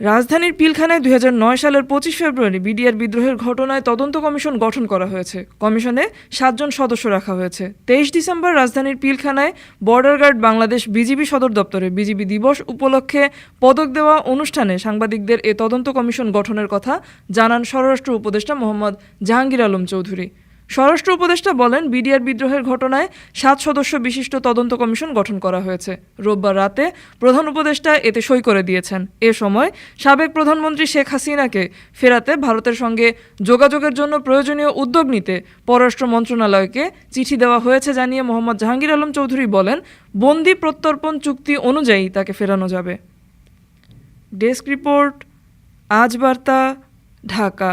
রাজধানীর পিলখানায় দুই হাজার নয় সালের পঁচিশ ফেব্রুয়ারি বিডিআর বিদ্রোহের ঘটনায় তদন্ত কমিশন গঠন করা হয়েছে। কমিশনে সাতজন সদস্য রাখা হয়েছে। তেইশ ডিসেম্বর রাজধানীর পিলখানায় বর্ডার গার্ড বাংলাদেশ বিজিবি সদর দপ্তরে বিজিবি দিবস উপলক্ষে পদক দেওয়া অনুষ্ঠানে সাংবাদিকদের এ তদন্ত কমিশন গঠনের কথা জানান স্বরাষ্ট্র উপদেষ্টা মোহাম্মদ জাহাঙ্গীর আলম চৌধুরী। স্বরাষ্ট্র উপদেষ্টা বলেন, বিডিআর বিদ্রোহের ঘটনায় সাত সদস্য বিশিষ্ট তদন্ত কমিশন গঠন করা হয়েছে। রোববার রাতে প্রধান উপদেষ্টা এতে সই করে দিয়েছেন। এ সময় সাবেক প্রধানমন্ত্রী শেখ হাসিনাকে ফেরাতে ভারতের সঙ্গে যোগাযোগের জন্য প্রয়োজনীয় উদ্যোগ নিতে পররাষ্ট্র মন্ত্রণালয়কে চিঠি দেওয়া হয়েছে জানিয়ে মোহাম্মদ জাহাঙ্গীর আলম চৌধুরী বলেন, বন্দি প্রত্যর্পণ চুক্তি অনুযায়ী তাকে ফেরানো যাবে। ডেস্ক রিপোর্ট, আজ বার্তা, ঢাকা।